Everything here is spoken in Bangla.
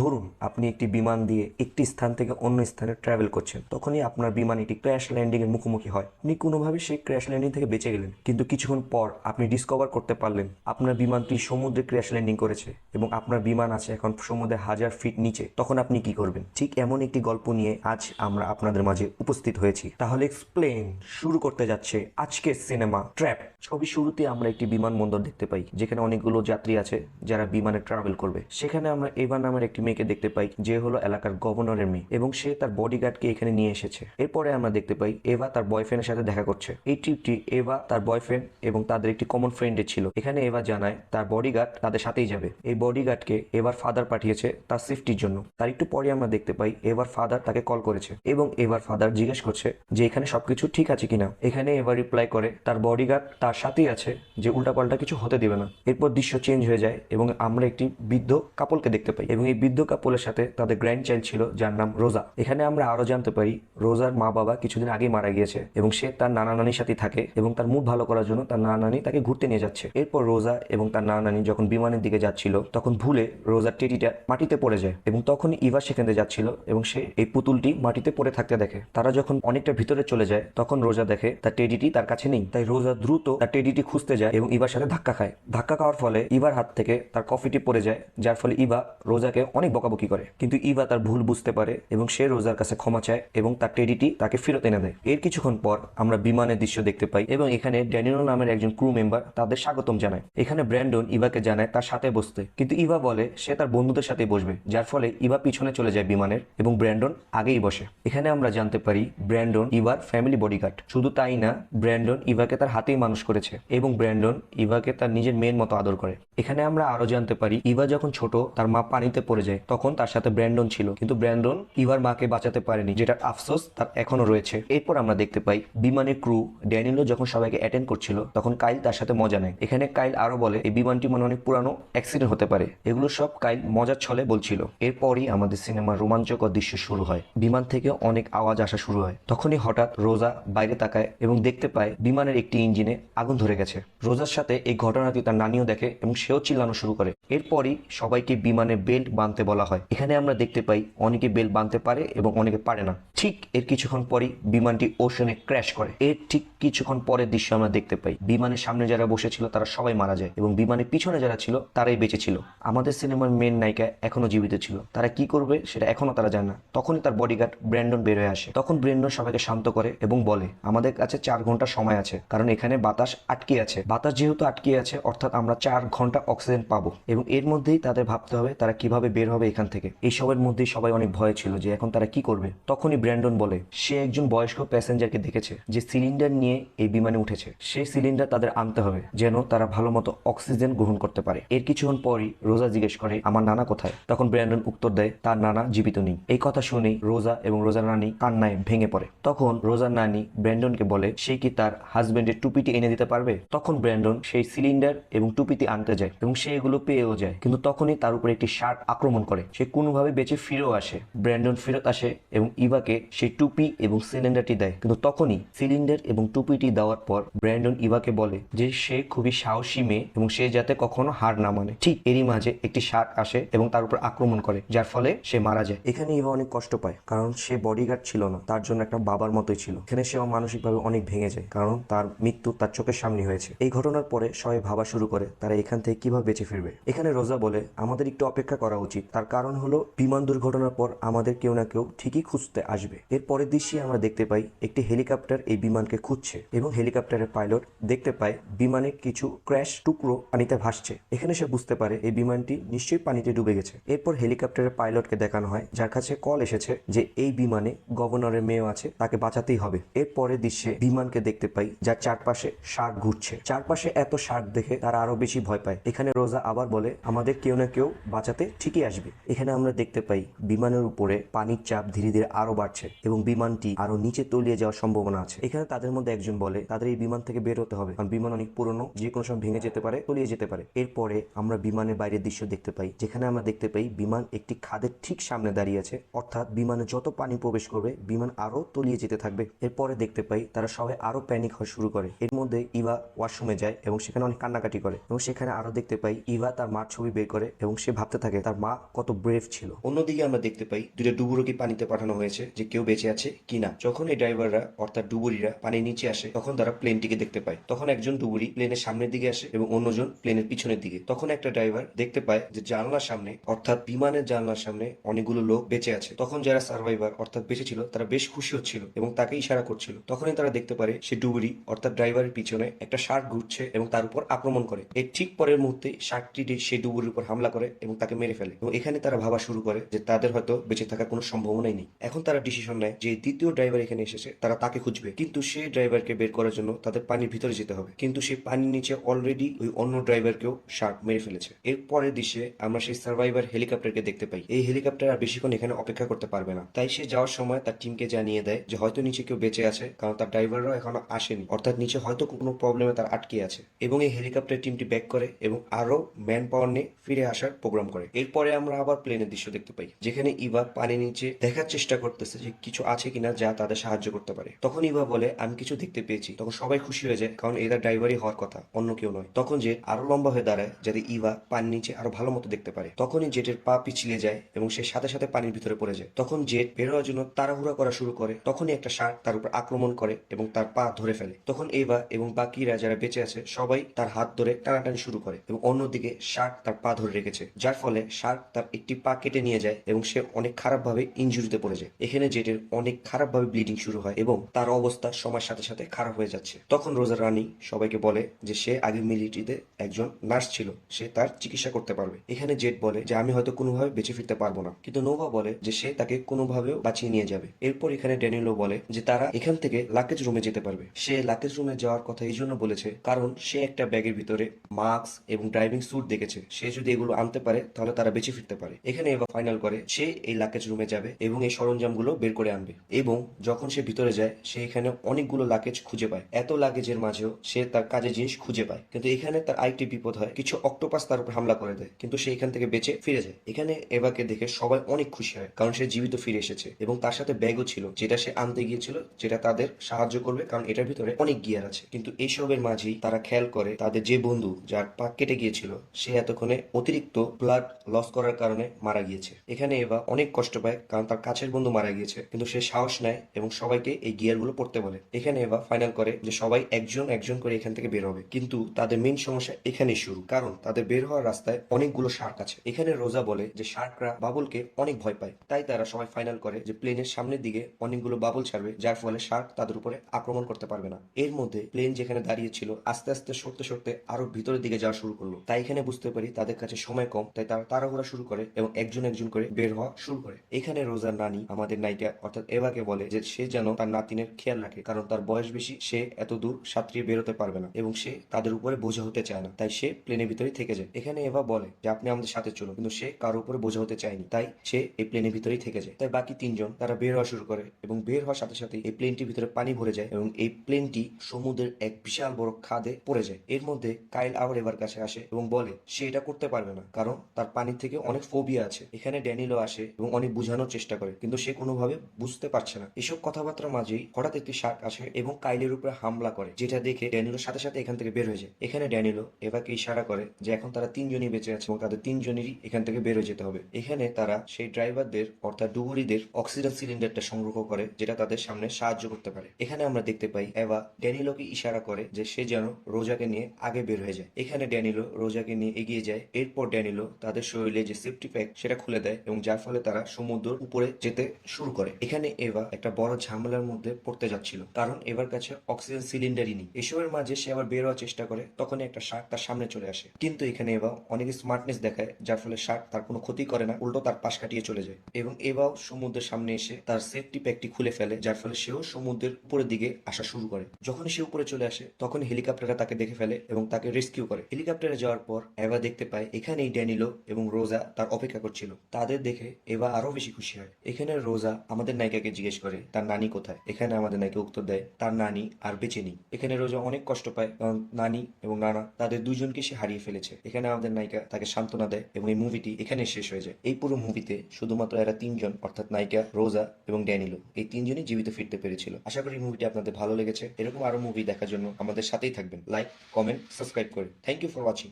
ধরুন আপনি একটি বিমান দিয়ে একটি স্থান থেকে অন্য স্থানে ট্রাভেল করছেন, তখনই আপনার বিমান একটি ক্র্যাশ ল্যান্ডিং এর মুখোমুখি হয়। আপনি কোনোভাবে সেই ক্র্যাশ ল্যান্ডিং থেকে বেঁচে গেলেন, কিন্তু কিছুক্ষণ পর আপনি ডিসকভার করতে পারলেন, আপনার বিমানটি সমুদ্রে ক্র্যাশ ল্যান্ডিং করেছে এবং আপনার বিমান আছে এখন সমুদ্রে হাজার ফিট নিচে। তখন আপনি কি করবেন? ঠিক এমন একটি গল্প নিয়ে আজ আমরা আপনাদের মাঝে উপস্থিত হয়েছি। তাহলে এক্সপ্লেন শুরু করতে যাচ্ছে আজকের সিনেমা ট্র্যাপ ছবি শুরুতে আমরা একটি বিমানবন্দর দেখতে পাই, যেখানে অনেকগুলো যাত্রী আছে যারা বিমানে ট্রাভেল করবে। সেখানে আমরা এবার নামের একটি মেয়েকে দেখতে পাই যে হলো এলাকার গভর্নরের মেয়ে এবং সে তার বডিগার্ডকে এখানে নিয়ে এসেছে। এরপরে আমরা দেখতে পাই এভা তার বয়ফ্রেন্ডের সাথে দেখা করছে। এই ট্রিপটি এভা তার বয়ফ্রেন্ড এবং তাদের একটি কমন ফ্রেন্ডের ছিল। এখানে এভা জানায় তার বডিগার্ড তাদের সাথেই যাবে। এই বডিগার্ডকে এবার ফাদার পাঠিয়েছে তার সেফটির জন্য। তার একটু পরে আমরা দেখতে পাই এবার ফাদার তাকে কল করেছে এবং এবার ফাদার জিজ্ঞেস করছে যে এখানে সবকিছু ঠিক আছে কিনা। এখানে এবার রিপ্লাই করে তার বডিগার্ড তার সাথেই আছে যে উল্টাপাল্টা কিছু হতে দেবে না। এরপর দৃশ্য চেঞ্জ হয়ে যায় এবং আমরা একটি বৃদ্ধ কাপলকে দেখতে পাই এবং এই বৃদ্ধ কাপলের সাথে তাদের গ্র্যান্ড চাইল্ড ছিল, যার নাম রোজা। এখানে আমরা আরও জানতে পারি, রোজার মা বাবা কিছুদিন আগেই মারা গিয়েছে এবং সে তার নানা নানির সাথে থাকে এবং তার মুড ভালো করার জন্য তার নানা নানি তাকে ঘুরতে নিয়ে যাচ্ছে। এরপর রোজা এবং তার নানা নানি যখন বিমানের দিকে যাচ্ছিল, তখন ভুলে রোজার টেডিটা মাটিতে পড়ে যায় এবং তখনই ইভা সেখান দিয়ে যাচ্ছিল এবং সে এই পুতুলটি মাটিতে পড়ে থাকতে দেখে। তারা যখন অনেকটা ভিতরে চলে যায়, তখন রোজা দেখে তার টেডিটি তার কাছে নেই। তাই রোজা দ্রুত তার টেডিটি খুঁজতে যায় এবং ইবার সাথে ধাক্কা খায়। ধাক্কা খাওয়ার ফলে ইবার হাত থেকে তার কফিটি পড়ে যায়, যার ফলে ইভা রোজাকে অনেক বকাবকি করে। কিন্তু ইভা তার ভুল বুঝতে পারে এবং সে রোজার কাছে ক্ষমা চায় এবং তার টেডিটি তাকে ফেরত এনে দেয়। এর কিছুক্ষণ পর আমরা বিমানের দৃশ্য দেখতে পাই এবং এখানে ড্যানিয়েল নামের একজন ক্রু মেম্বার তাদের স্বাগতম জানায়। এখানে ব্র্যান্ডন ইভাকে জানায় তার সাথে বসতে। কিন্তু ইভা বলে সে তার বন্ধুদের সাথে বসবে, যার ফলে ইভা পিছনে চলে যায় বিমানের এবং ব্র্যান্ডন আগেই বসে। এখানে আমরা জানতে পারি ব্র্যান্ডন ইভার ফ্যামিলি বডিগার্ড। শুধু তাই না, ব্র্যান্ডন ইভাকে তার হাতেই মানুষ করেছে এবং ব্র্যান্ডন ইভাকে তার নিজের মেয়ের মতো আদর করে। এখানে আমরা আরও জানতে পারি, ইভা যখন ছোট তার মা পানিতে পড়ে যায়। তখন তার সাথে ব্র্যান্ডন ছিল। কিন্তু ব্র্যান্ডন ইভার মাকে বাঁচাতে পারেনি, যেটার আফসোস তার এখনও রয়েছে। এরপর আমরা দেখতে পাই, বিমানের ক্রু ড্যানিলো যখন সবাইকে অ্যাটেন্ড করছিল, তখন কাইল তার সাথে মজা নেয়। এখানে কাইল আরও বলে, এই বিমানটি মানে অনেক পুরানো অ্যাক্সিডেন্ট হতে পারে। এগুলো সব কাইল মজার ছলে বলছিল। এরপরই আমাদের সিনেমার রোমাঞ্চকর দৃশ্য শুরু হয়। বিমান থেকে অনেক আওয়াজ আসা শুরু হয়। তখনই হঠাৎ রোজা বাইরে তাকায় এবং দেখতে পায়, বিমানের একটি ইঞ্জিনে আগুন ধরে গেছে। রোজার সাথে এই ঘটনাটি তার নানিও দেখে এবং সেও চিল্লানো শুরু করে। এরপরই সবাইকে বিমানে বেল্ট বাঁধতে বলা হয়। এখানে আমরা দেখতে পাই অনেকে বেল বাঁধতে পারে এবং অনেকে পারে না। ঠিক এর কিছুক্ষণ পরই বিমানটি ওশনে ক্র্যাশ করে। এর ঠিক কিছুক্ষণ পরের দৃশ্য আমরা দেখতে পাই। বিমানের সামনে যারা বসেছিল তারা সবাই মারা যায় এবং বিমানের পিছনে যারা ছিল তারাই বেঁচে ছিল। আমাদের সিনেমার মেন নায়িকা এখনও জীবিত ছিল। তারা কি করবে সেটা এখনও তারা জানে না। তখনই তার বডিগার্ড ব্র্যান্ডন বের হয়ে আসে। তখন ব্র্যান্ডন সবাইকে শান্ত করে এবং বলে, আমাদের কাছে চার ঘণ্টা সময় আছে, কারণ এখানে বাতাস আটকে আছে। বাতাস যেহেতু আটকে আছে, অর্থাৎ আমরা চার ঘণ্টা অক্সিজেন পাবো এবং এর মধ্যেই তাদের ভাবতে হবে তারা কীভাবে বের হবে এখান থেকে। এই সবের মধ্যেই সবাই অনেক ভয় ছিল যে এখন তারা কি করবে। তখনই ব্র্যান্ডন বলে, সে একজন বয়স্ক প্যাসেঞ্জারকে দেখেছে, যে সিলিন্ডার নিয়ে এই বিমানে উঠেছে। সেই সিলিন্ডার তাদের আনতে হবে, যেন তারা ভালো মতো অক্সিজেন গ্রহণ করতে পারে। এর কিছুক্ষণ পরই রোজা জিজ্ঞেস করে, আমার নানা কোথায়? তখন ব্র্যান্ডন উত্তর দেয়, তার নানা জীবিত নেই। এই কথা শুনেই রোজা এবং রোজার নানি কান্নায় ভেঙে পড়ে। তখন রোজার নানি ব্র্যান্ডনকে বলে, সে কি তার হাজবেন্ডের টুপিটি এনে দিতে পারবে? তখন ব্র্যান্ডন সেই সিলিন্ডার এবং টুপিটি আনতে যায় এবং সে এগুলো পেয়েও যায়। কিন্তু তখনই তার উপরে একটি শার্ট আক্রমণ করে। সে কোনোভাবে বেঁচে ফিরেও আসে। ব্র্যান্ডন ফেরত আসে এবং ইভাকে সেই টুপি এবং সিলিন্ডারটি দেয়। কিন্তু তখনই সিলিন্ডার এবং টুপিটি দেওয়ার পর ব্র্যান্ডন ইভাকে বলে যে সে খুবই সাহসী মেয়ে এবং সে যাতে কখনো হার না মানে। ঠিক এরই মাঝে একটি শার্ক আসে এবং তার উপর আক্রমণ করে, যার ফলে সে মারা যায়। এখানে ইভা অনেক কষ্ট পায় কারণ সে বডিগার্ড ছিল না, তার জন্য একটা বাবার মতোই ছিল। এখানে সে মানসিকভাবে অনেক ভেঙে যায় কারণ তার মৃত্যু তার চোখের সামনে হয়েছে। এই ঘটনার পরে সবাই ভাবা শুরু করে তারা এখান থেকে কীভাবে বেঁচে ফিরবে। এখানে রোজা বলে, আমাদের একটু অপেক্ষা করা উচিত। তার কারণ হলো বিমান দুর্ঘটনার পর আমাদের কেউ না কেউ ঠিকই খুঁজতে আসবে। এর পরের দৃশ্যে আমরা দেখতে পাই একটি হেলিকপ্টার এই বিমানকে খুঁজছে এবং হেলিকপ্টারের পাইলট দেখতে পায় বিমানে কিছু ক্র্যাশ টুকরো পানিতে ভাসছে। এখানে সে বুঝতে পারে এই বিমানটি নিশ্চয়ই পানিতে ডুবে গেছে। এরপর হেলিকপ্টারের পাইলটকে দেখানো হয়, যার কাছে কল এসেছে যে এই বিমানে গভর্নরের মেয়েও আছে, তাকে বাঁচাতেই হবে। এর পরের দৃশ্যে বিমানকে দেখতে পাই, যার চারপাশে শার্ক ঘুরছে। চারপাশে এত শার্ক দেখে তারা আরও বেশি ভয় পায়। এখানে রোজা আবার বলে, আমাদের কেউ না কেউ বাঁচাতে ঠিকই আসবে। এখানে আমরা দেখতে পাই, বিমানের উপরে পানির চাপ ধীরে ধীরে আরও বাড়ছে এবং বিমানটি আরও নিচে তলিয়ে যাওয়ার সম্ভাবনা আছে। এখানে তাদের মধ্যে একজন বলে, তাদের এই বিমান থেকে বের হতে হবে। কারণ বিমান অনেক পুরনো, যে কোনো সময় ভেঙে যেতে পারে, তলিয়ে যেতে পারে। এরপরে আমরা বিমানের বাইরের দৃশ্য দেখতে পাই, যেখানে আমরা দেখতে পাই বিমান একটি খাদের ঠিক সামনে দাঁড়িয়ে আছে। অর্থাৎ বিমানে যত পানি প্রবেশ করবে, বিমান আরও তলিয়ে যেতে থাকবে। এরপরে দেখতে পাই তারা সবাই আরও প্যানিক হওয়া শুরু করে। এর মধ্যে ইভা ওয়াশরুমে যায় এবং সেখানে অনেক কান্নাকাটি করে এবং সেখানে আরও দেখতে পাই ইভা তার মার ছবি বের করে এবং সে ভাবতে থাকে, তার মা কত ব্রেভ ছিল। অন্যদিকে আমরা দেখতে পাই দুটো ডুবুরোকে পানিতে পাঠানো হয়েছে যে কেউ বেঁচে আছে কিনা। যখন এই ড্রাইভাররা অর্থাৎ ডুবুরিরা, পানির নিচে আসে, তখন তারা প্লেনটিকে দেখতে পায়। তখন একজন ডুবুরি প্লেনের সামনের দিকে আসে এবং অন্যজন প্লেনের পিছনের দিকে। তখন একটা ড্রাইভার দেখতে পায় যে জানলার সামনে, অর্থাৎ বিমানের জানলার সামনে অনেকগুলো লোক বেঁচে আছে। তখন যারা সার্ভাইভার অর্থাৎ বেঁচে ছিল, তারা বেশ খুশি হচ্ছিল এবং তাকে ইশারা করছিল। তখনই তারা দেখতে পারে সে ডুবুরি, অর্থাৎ ড্রাইভারের পিছনে একটা শার্ক ঘুরছে এবং তার উপর আক্রমণ করে। এর ঠিক পরের মুহূর্তে শার্কটি সে ডুবুরির উপর হামলা করে এবং তাকে মেরে ফেলে। এবং এখানে তারা ভাবা শুরু করে যে তাদের হয়তো বেঁচে থাকার কোনো সম্ভাবনাই নেই। এখন তারা ডিসিশন নেয় যে দ্বিতীয় ড্রাইভার এখানে এসেছে, তারা তাকে খুঁজবে। কিন্তু সেই ড্রাইভারকে বের করার জন্য তাদের পানির ভিতরে যেতে হবে। কিন্তু সেই পানির নিচে অলরেডি ওই অন্য ড্রাইভারকেও শার্ক মেরে ফেলেছে। এর পরের দৃশ্যে আমরা সেই সার্ভাইভার হেলিকপ্টারকে দেখতে পাই। এই হেলিকপ্টার আর বেশিক্ষণ এখানে অপেক্ষা করতে পারবে না। তাই সে যাওয়ার সময় তার টিমকে জানিয়ে দেয় যে হয়তো নিচে কেউ বেঁচে আছে, কারণ তার ড্রাইভাররাও এখনও আসেনি। অর্থাৎ নিচে হয়তো কোনো প্রবলেমে তার আটকে আছে। এবং এই হেলিকপ্টার টিমটি ব্যাক করে এবং আরও ম্যান পাওয়ার নিয়ে ফিরে আসার প্রোগ্রাম করে। এরপরে আমরা আবার প্লেনের দৃশ্য দেখতে পাই, যেখানে ইভা পানি নিচে দেখার চেষ্টা করতেছে যে কিছু আছে কিনা যা তাদের সাহায্য করতে পারে। তখন ইভা বলে, আমি কিছু দেখতে পেয়েছি। তখন সবাই খুশি হয়ে যায়, কারণ এরা ড্রাইভারই হওয়ার কথা, অন্য কেউ নয়। তখন জেট আরও লম্বা হয়ে দাঁড়ায়, যাতে ইভা পানির নিচে আরও ভালো মতো দেখতে পারে। তখনই জেটের পা পিছলে যায় এবং সে সাথে সাথে পানির ভিতরে পড়ে যায়। তখন জেট বের হওয়ার জন্য তাড়াহুড়া করা শুরু করে। তখনই একটা শার্ক তার উপর আক্রমণ করে এবং তার পা ধরে ফেলে। তখন এভা এবং বাকিরা যারা বেঁচে আছে, সবাই তার হাত ধরে টানাটানি শুরু করে এবং অন্যদিকে শার্ক তার পা ধরে রেখেছে, যার ফলে শার্ক তার একটি পা কেটে নিয়ে যায় এবং সে অনেক খারাপভাবে ইনজুরিতে পড়ে যায়। এখানে জেটের অনেক খারাপভাবে ব্লিডিং শুরু হয় এবং তার অবস্থা সময়ের সাথে সাথে খারাপ হয়ে যাচ্ছে। তখন রোজা রানী সবাইকে বলে যে সে আগে মিলিটারিতে একজন নার্স ছিল, সে তার চিকিৎসা করতে পারবে। এখানে জেট বলে যে, আমি হয়তো কোনোভাবে বেঁচে ফিরতে পারব না। কিন্তু নোভা বলে যে, সে তাকে কোনোভাবেও বাঁচিয়ে নিয়ে যাবে। এরপর এখানে ড্যানিয়েলও বলে যে, তারা এখান থেকে লাকেজ রুমে যেতে পারবে। সে লাকেজ রুমে যাওয়ার কথা এই জন্য বলেছে কারণ সে একটা ব্যাগের ভিতরে মাস্ক এবং ড্রাইভিং স্যুট দেখেছে। সে যদি এগুলো আনতে পারে, তাহলে তারা বেঁচে ফিরতে পারে। এখানে এবার ফাইনাল করে, সে এই লাকেজ রুমে যাবে এবং এই সরঞ্জামগুলো বের করে আনবে এবং যখন সে ভিতরে যায়, সে এখানে অনেকগুলো লাকেজ খুঁজে পায়। এত লাগেজের মাঝেও সে তার কাজের জিনিস খুঁজে পায়। কিন্তু এখানে তার আরেকটি বিপদ হয়, কিছু অক্টোপাস তার উপর হামলা করে দেয়, কিন্তু সে এখান থেকে বেঁচে ফিরে যায়। এখানে এভাকে দেখে সবাই অনেক খুশি হয়, কারণ সে জীবিত ফিরে এসেছে এবং তার সাথে ব্যাগও ছিল, যেটা সে আনতে গিয়েছিল, যেটা তাদের সাহায্য করবে, কারণ এটার ভিতরে অনেক গিয়ার আছে। কিন্তু এইসবের মাঝেই তারা খেয়াল করে, তাদের যে বন্ধু যার পা কেটে গিয়েছিল, সে এতক্ষণে অতিরিক্ত ব্লাড লস করার কারণে মারা গিয়েছে। এখানে এভা অনেক কষ্ট পায় কারণ তার কাছের বন্ধু মারা গিয়েছে, কিন্তু সে সাহস নেয় এবং সবাইকে এই গিয়ারগুলো পড়তে বলে। এখানে এভা ফাইনাল করে যে সবাই একজন একজন করে এখান থেকে বের হবে, কিন্তু তাদের মেইন সমস্যা এখানেই শুরু, কারণ তাদের বের হওয়ার রাস্তায় অনেকগুলো শার্ক আছে। এখানে রোজা বলে যে শার্করা বাবুলকে অনেক ভয় পায়, তাই তারা সবাই ফাইনাল করে যে প্লেনের সামনের দিকে অনেকগুলো বাবুল ছাড়বে, যার ফলে শার্ক তাদের উপরে আক্রমণ করতে পারবে না। এর মধ্যে প্লেন যেখানে দাঁড়িয়ে ছিল, আস্তে আস্তে সরতে সরতে আরও ভিতরের দিকে যাওয়া শুরু করল। তাই এখানে বুঝতে পারি তাদের কাছে সময় কম, তাই তারা তাড়াহুড়া শুরু করে এবং একজন একজন করে বের হওয়া শুরু করে। এখানে রোজার নানি আমাদের নায়িকা অর্থাৎ এভাকে বলে যে সে যেন তার নাতিনের খেয়াল রাখে, কারণ তার বয়স বেশি, সে এত দূর সাঁতরিয়ে বেরোতে পারবে না এবং সে তাদের উপরে বোঝা হতে চায় না, তাই সে প্লেনের ভিতরেই থেকে যায়। এখানে এভা বলে যে, আপনি আমাদের সাথে চলুন। কিন্তু সে কারও উপরে বোঝা হতে চায়নি, তাই সে এই প্লেনের ভিতরেই থেকে যায়। তাই বাকি তিনজন তারা বের হওয়া শুরু করে এবং বের হওয়ার সাথে সাথে এই প্লেনটির ভিতরে পানি ভরে যায় এবং এই প্লেনটি সমুদ্রের এক বিশাল বড় খাদে পড়ে যায়। এর মধ্যে কাইল আবার এবার কাছে আসে এবং বলে, সে এটা করতে পারবে না, কারণ তার পানির থেকে অনেক ফোবিয়া আছে। এখানে ড্যানিলো আসে এবং অনেক বোঝানোর চেষ্টা করে, কিন্তু সে কোনোভাবে বুঝতে পারছে না। এসব কথাবার্তার মাঝেই হঠাৎ একটি শার্ক আসে এবং কাইলের উপরে হামলা করে, যেটা দেখে ড্যানিলোর সাথে সাথে এখান থেকে বের হয়ে যায়। এখানে ড্যানিলো এভাকে ইশারা করে যে এখন তারা তিনজনই বেঁচে আছে এবং তাদের তিনজনেরই এখান থেকে বের যেতে হবে। এখানে তারা সেই ড্রাইভারদের অর্থাৎ ডুবুরিদের অক্সিজেন সিলিন্ডারটা সংগ্রহ করে, যেটা তাদের সামনে সাহায্য করতে পারে। এখানে আমরা দেখতে পাই, এভা ড্যানিলোকে ইশারা করে যে সে যেন রোজাকে নিয়ে আগে বের হয়ে যায়। এখানে ড্যানিলো রোজাকে নিয়ে এগিয়ে যায়। এরপর ড্যানিলো তাদের শরীরে যে সেফটি প্যাক সেটা খুলে দেয় এবং যার ফলে তারা সমুদ্রের উপরে যেতে শুরু করে। এখানে এভা একটা বড় ঝামেলার মধ্যে পড়তে যাচ্ছিল। কারণ এবার কাছে অক্সিজেন সিলিন্ডারই নেই। এসবের মাঝে সে আবার বের হওয়ার চেষ্টা করে, তখনই একটা শার্ক তার সামনে চলে আসে। কিন্তু এখানে এবার অনেক স্মার্টনেস দেখায়, যার ফলে শার্ক তার কোনো ক্ষতি করে না, উল্টো তার পাশ কাটিয়ে চলে যায়। এবং এবার সমুদ্রের সামনে এসে তার সেফটি প্যাকটি খুলে ফেলে, যার ফলে সেও সমুদ্রের উপরের দিকে আসা শুরু করে। যখন সে উপরে চলে আসে তখন হেলিকপ্টাররা তাকে দেখে ফেলে এবং তাকে রেস্কিউ করে। হেলিকপ্টারে যাওয়ার পর এভা দেখতে পায়, এখানেই ড্যানিলো এবং রোজা তার অপেক্ষা করছিল। তাদের দেখে এভা আরও বেশি খুশি হয়। এখানে রোজা আমাদের নায়িকাকে জিজ্ঞেস করে, তার নানি কোথায়? এখানে আমাদের নায়িকা উত্তর দেয়, তার নানি আর বেঁচে নেই। এখানে রোজা অনেক কষ্ট পায় কারণ নানি এবং নানা তাদের দুজনকে সে হারিয়ে ফেলেছে। এখানে আমাদের নায়িকা তাকে সান্ত্বনা দেয় এবং এই মুভিটি এখানে শেষ হয়ে যায়। এই পুরো মুভিতে শুধুমাত্র এরা তিনজন, অর্থাৎ নায়িকা, রোজা এবং ড্যানিলো, এই তিনজনই জীবিত ফিরতে পেরেছিল। আশা করি মুভিটি আপনাদের ভালো লেগেছে। এরকম আরও মুভি দেখার জন্য আমাদের সাথেই থাকবেন। লাইক কমেন্ট সাবস্ক্রাইব করে। Thank you for watching